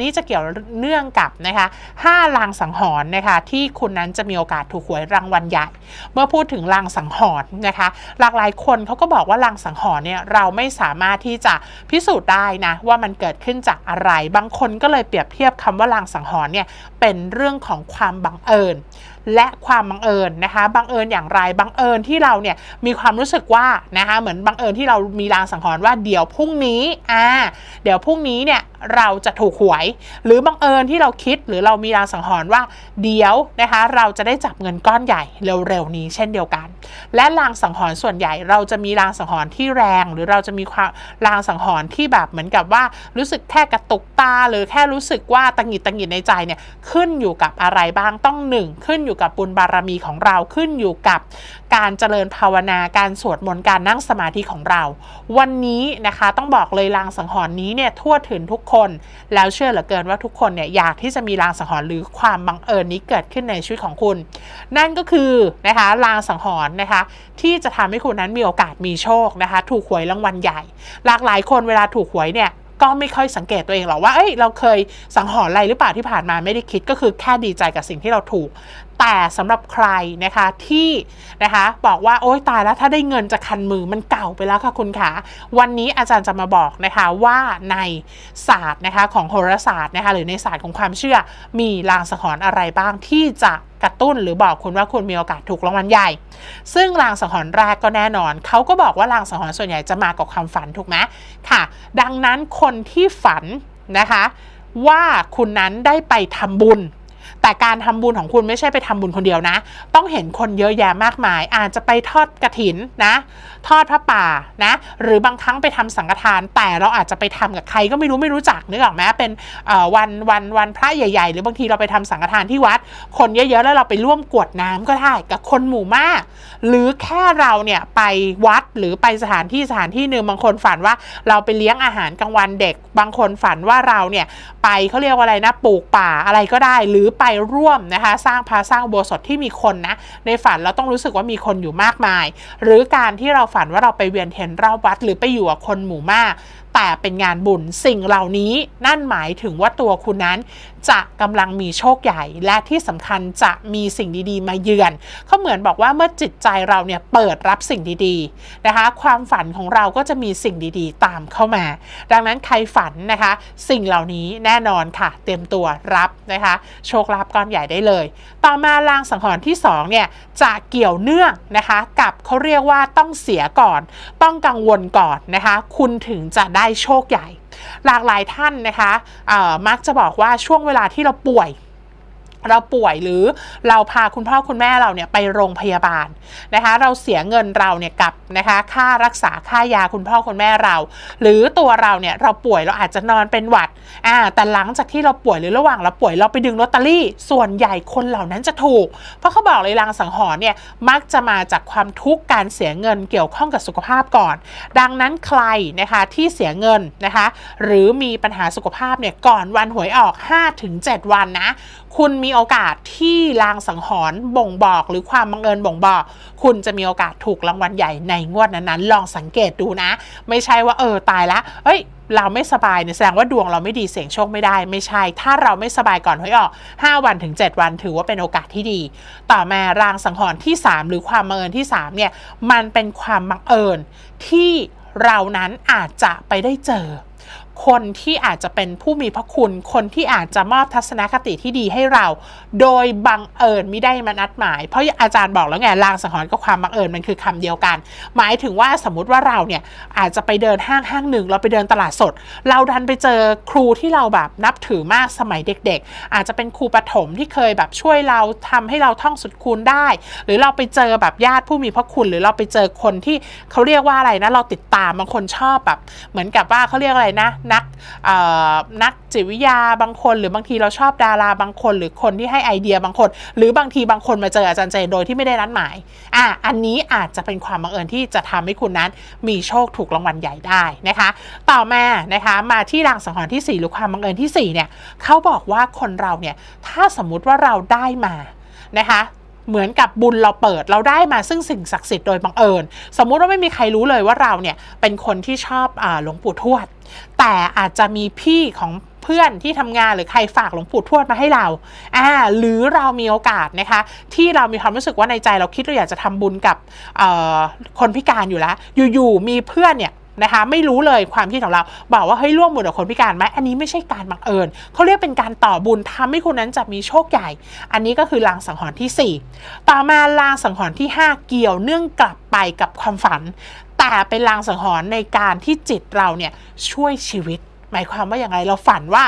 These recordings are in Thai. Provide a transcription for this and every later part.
นี้จะเกี่ยวเนื่องกับนะคะห้าลางสังหรณ์นะคะที่คุณนั้นจะมีโอกาสถูกหวยรางวัลใหญ่ เมื่อพูดถึงลางสังหรณ์นะคะ หลากหลายคนเขาก็บอกว่าลางสังหรณ์เนี่ยเราไม่สามารถที่จะพิสูจน์ได้นะว่ามันเกิดขึ้นจากอะไร บางคนก็เลยเปรียบเทียบคำว่าลางสังหรณ์เนี่ยเป็นเรื่องของความบังเอิญและความบังเอิญนะคะบังเอิญอย่างไรบังเอิญที่เราเนี่ยมีความรู้สึกว่านะคะเหมือนบังเอิญที่เรามีรางสังหรณ์ว่าเดี๋ยวพรุ่งนี้อ่าเดี๋ยวพรุ่งนี้เนี่ยเราจะถูกหวย หรือบังเอิญที่เราคิดหรือเรามีรางสังหรณ์ว่าเดี๋ยวนะคะเราจะได้จับเงินก้อนใหญ่เร็วๆนี้เช่นเดียวกัน และลางสังหรณ์ส่วนใหญ่เราจะมีลางสังหรณ์ที่แรง หรือเราจะมีความลางสังหรณ์ที่แบบเหมือนกับว่ารู้สึกแค่กระตุกตา หรือแค่รู้สึกว่าตังหิดตังหิดในใจเนี่ยขึ้นอยู่กับอะไรบ้างต้องหนึ่งขึ้นอยู่กับบุญบารมีของเราขึ้นอยู่กับการเจริญภาวนาการสวดมนต์การนั่งสมาธิของเรา วันนี้นะคะต้องบอกเลยลางสังหรณ์นี้เนี่ยทั่วถึงทุกคน แล้วเชื่อเหลือเกินว่าทุกคนเนี่ยอยากที่จะมีลางสังหรณ์หรือความบังเอิญนี้เกิดขึ้นในชีวิตของคุณ นั่นก็คือนะคะลางสังหรณ์นะคะ ที่จะทำให้คุณนั้นมีโอกาสมีโชคนะคะ ถูกหวยรางวัลใหญ่ หลากหลายคนเวลาถูกหวยเนี่ยก็ไม่ค่อยสังเกตตัวเองหรอกว่า เอ้ย เราเคยสังหรณ์อะไรหรือเปล่าที่ผ่านมาไม่ได้คิดก็คือแค่ดีใจกับสิ่งที่เราถูก แต่สำหรับใครนะคะที่นะคะบอกว่าโอ๊ยตายแล้วถ้าได้เงินจะคันมือมันเก่าไปแล้วค่ะคุณขาวันนี้อาจารย์จะมาบอกนะคะว่าในศาสตร์นะคะของโหราศาสตร์นะคะหรือในศาสตร์ของความเชื่อมีลางสังหรณ์อะไรบ้างที่จะกระตุ้นหรือบอกคุณว่าคุณมีโอกาสถูกรางวัลใหญ่ ซึ่งลางสังหรณ์แรกก็แน่นอน เขาก็บอกว่าลางสังหรณ์ส่วนใหญ่จะมากับความฝันถูกไหมค่ะ ดังนั้นคนที่ฝันนะคะว่าคุณนั้นได้ไปทำบุญ แต่การทำบุญของคุณไม่ใช่ไปทำบุญคนเดียวนะ ต้องเห็นคนเยอะแยะมากมาย อาจจะไปทอดกระถินนะ ทอดพระป่านะ หรือบางครั้งไปทำสังฆทาน แต่เราอาจจะไปทำกับใครก็ไม่รู้ไม่รู้จักนึกออกไหมเป็นวันวันวันพระใหญ่ ๆ หรือบางทีเราไปทำสังฆทานที่วัด คนเยอะๆแล้วเราไปร่วมกวดน้ำก็ได้กับคนหมู่มาก หรือแค่เราเนี่ยไปวัดหรือไปสถานที่สถานที่หนึ่งบางคนฝันว่าเราไปเลี้ยงอาหารกลางวันเด็ก บางคนฝันว่าเราเนี่ยไปเขาเรียกว่าอะไรนะปลูกป่าอะไรก็ได้หรือไปร่วมนะคะสร้างพาสร้างอุโบสถที่มีคนนะในฝันเราต้องรู้สึกว่ามีคนอยู่มากมาย หรือการที่เราฝันว่าเราไปเวียนเทียนรอบวัด หรือไปอยู่กับคนหมู่มาก แต่เป็นงานบุญสิ่งเหล่านี้นั่นหมายถึงว่าตัวคุณนั้น จะกำลังมีโชคใหญ่ และที่สำคัญจะมีสิ่งดีๆ มาเยือนเขาเหมือนบอกว่าเมื่อจิตใจเราเนี่ยเปิดรับสิ่งดีๆนะคะ ความฝันของเราก็จะมีสิ่งดีๆ ตามเข้ามา ดังนั้นใครฝันนะคะ สิ่งเหล่านี้แน่นอนค่ะ เต็มตัวรับนะคะ โชคลาภก้อนใหญ่ได้เลย ต่อมาลางสังหรณ์ที่2เนี่ยจะเกี่ยวเนื่องนะคะ กับเขาเรียกว่าต้องเสียก่อน ต้องกังวลก่อนนะคะ คุณถึงจะได้โชคใหญ่ หลากหลายท่านนะคะมักจะบอกว่าช่วงเวลาที่เราป่วย เราป่วยหรือเราพาคุณพ่อคุณแม่เราเนี่ยไปโรงพยาบาลนะคะ เราเสียเงินเราเนี่ยกับนะคะค่ารักษาค่ายาคุณพ่อคุณแม่เรา หรือตัวเราเนี่ยเราป่วยเราอาจจะนอนเป็นหวัดอ่าแต่หลังจากที่เราป่วยหรือระหว่างเราป่วยเราไปดึงลอตเตอรี่ ส่วนใหญ่คนเหล่านั้นจะถูก เพราะเขาบอกเลยลางสังหรณ์เนี่ยมักจะมาจากความทุกข์การเสียเงินเกี่ยวข้องกับสุขภาพก่อน ดังนั้นใครนะคะที่เสียเงินนะคะหรือมีปัญหาสุขภาพเนี่ยก่อนวันหวยออก 5-7 วันนะคุณมีโอกาสที่ลางสังหรณ์บ่งบอกหรือความบังเอิญบ่งบอก คุณจะมีโอกาสถูกรางวัลใหญ่ในงวดนั้นๆ ลองสังเกตดูนะ ไม่ใช่ว่าเออตายละเอ้ยเราไม่สบายเนี่ยแสดงว่าดวงเราไม่ดีเสี่ยงโชคไม่ได้ไม่ใช่ ถ้าเราไม่สบายก่อนหวยออก 5 วันถึง 7 วันถือว่าเป็นโอกาสที่ดี ต่อมารางสังหรณ์ที่ 3 หรือความบังเอิญที่3เนี่ยมันเป็นความบังเอิญที่เรานั้นอาจจะไปได้เจอ คนที่อาจจะเป็นผู้มีพระคุณ คนที่อาจจะมอบทัศนคติที่ดีให้เรา โดยบังเอิญไม่ได้มานัดหมาย เพราะอาจารย์บอกแล้วไงลางสังหรณ์กับความบังเอิญมันคือคำเดียวกัน หมายถึงว่าสมมติว่าเราเนี่ยอาจจะไปเดินห้างห้างหนึ่ง เราไปเดินตลาดสด เราดันไปเจอครูที่เราแบบนับถือมากสมัยเด็ก ๆ อาจจะเป็นครูปถมที่เคยแบบช่วยเราทำให้เราท่องสุดคูณได้ หรือเราไปเจอแบบญาติผู้มีพระคุณ หรือเราไปเจอคนที่เขาเรียกว่าอะไรนะ เราติดตามบางคนชอบแบบเหมือนกับว่าเขาเรียกอะไรนะนักนักจิตวิทยาบางคน หรือบางทีเราชอบดาราบางคน หรือคนที่ให้ไอเดียบางคน หรือบางทีบางคนมาเจออาจารย์เจนโดยที่ไม่ได้นัดหมายอะอันนี้อาจจะเป็นความบังเอิญที่จะทำให้คุณนั้นมีโชคถูกรางวัลใหญ่ได้นะคะ ต่อมานะคะมาที่รางสังหรณ์ที่ 4 หรือความบังเอิญที่4เนี่ยเขาบอกว่าคนเราเนี่ยถ้าสมมุติว่าเราได้มานะคะ เหมือนกับบุญเราเปิดเราได้มาซึ่งสิ่งศักดิ์สิทธิ์โดยบังเอิญ สมมุติว่าไม่มีใครรู้เลยว่าเราเนี่ยเป็นคนที่ชอบอหลวงปู่ทวด แต่อาจจะมีพี่ของเพื่อนที่ทำงานหรือใครฝากหลวงปู่ทวดมาให้เราอ่าหรือเรามีโอกาสนะคะ ที่เรามีความรู้สึกว่าในใจเราคิดเราอยากจะทำบุญกับคนพิการอยู่แล้ว อยู่ๆมีเพื่อนเนี่ย นะคะ ไม่รู้เลยความคิดของเรา บอกว่าเฮ้ยร่วมบุญกับคนพิการไหมอันนี้ไม่ใช่การบังเอิญเขาเรียกเป็นการต่อบุญทำให้คนนั้นจะมีโชคใหญ่ อันนี้ก็คือลางสังหรณ์ที่ 4 ต่อมาลางสังหรณ์ที่ 5 เกี่ยวเนื่องกลับไปกับความฝัน แต่เป็นลางสังหรณ์ในการที่จิตเราเนี่ยช่วยชีวิต หมายความว่าอย่างไรเราฝันว่า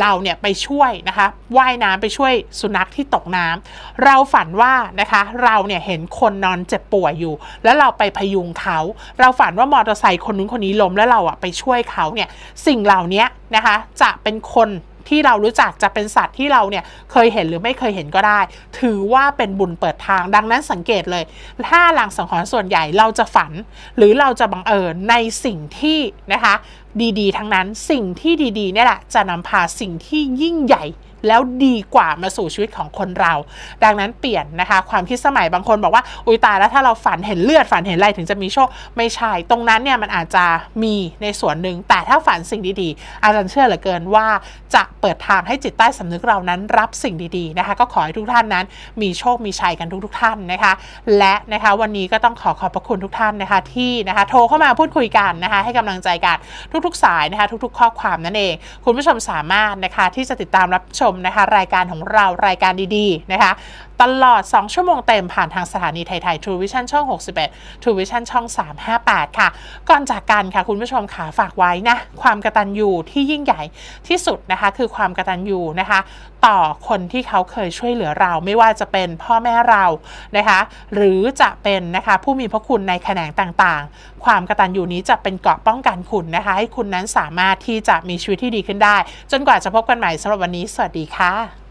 เราเนี่ยไปช่วยนะคะว่ายน้ำไปช่วยสุนัขที่ตกน้ำเราฝันว่านะคะเราเนี่ยเห็นคนนอนเจ็บป่วยอยู่ แล้วเราไปพยุงเขา เราฝันว่ามอเตอร์ไซค์คนนู้นคนนี้ล้มแล้วเราอะไปช่วยเขาเนี่ยสิ่งเหล่านี้นะคะจะเป็นคน ที่เรารู้จักจะเป็นสัตว์ที่เราเนี่ยเคยเห็นหรือไม่เคยเห็นก็ได้ ถือว่าเป็นบุญเปิดทางดังนั้นสังเกตเลย ถ้าลางสังหรณ์ส่วนใหญ่เราจะฝัน หรือเราจะบังเอิญในสิ่งที่นะคะ ดีๆ ทั้งนั้นสิ่งที่ดีๆเนี่ยแหละจะนำพาสิ่งที่ยิ่งใหญ่ แล้วดีกว่ามาสู่ชีวิตของคนเรา ดังนั้นเปลี่ยนนะคะ ความคิดสมัยบางคนบอกว่าอุยตายแล้วถ้าเราฝันเห็นเลือดฝันเห็นอะไรถึงจะมีโชคไม่ใช่ ตรงนั้นเนี่ยมันอาจจะมีในส่วนหนึ่งแต่ถ้าฝันสิ่งดีๆ อาจารย์เชื่อเหลือเกินว่าจะเปิดทางให้จิตใต้สำนึกเรานั้นรับสิ่งดีๆนะคะ ก็ขอให้ทุกท่านนั้น มีโชคมีชัยกันทุกๆท่านนะคะ และนะคะวันนี้ก็ต้องขอขอบพระคุณทุกท่านนะคะที่นะคะโทรเข้ามาพูดคุยกันนะคะ ให้กำลังใจกันทุกๆ สายนะคะ ทุกๆ ข้อความนั่นเอง คุณผู้ชมสามารถนะคะที่จะติดตามรับชมนะคะรายการของเรารายการดีๆนะคะ ตลอด 2 ชั่วโมงเต็มผ่านทางสถานีไทยไทย True Vision ช่อง 61 True Vision ช่อง 358 ค่ะ ก่อนจากกันค่ะคุณผู้ชมขาฝากไว้นะ ความกระตัญญูที่ยิ่งใหญ่ที่สุดนะคะ คือความกระตัญญูนะคะ ต่อคนที่เขาเคยช่วยเหลือเราไม่ว่าจะเป็นพ่อแม่เรานะคะ หรือจะเป็นนะคะผู้มีพระคุณในแขนงต่างๆ ความกระตัญญูนี้จะเป็นเกราะป้องกันคุณนะคะ ให้คุณนั้นสามารถที่จะมีชีวิตที่ดีขึ้นได้ จนกว่าจะพบกันใหม่สำหรับวันนี้ สวัสดีค่ะ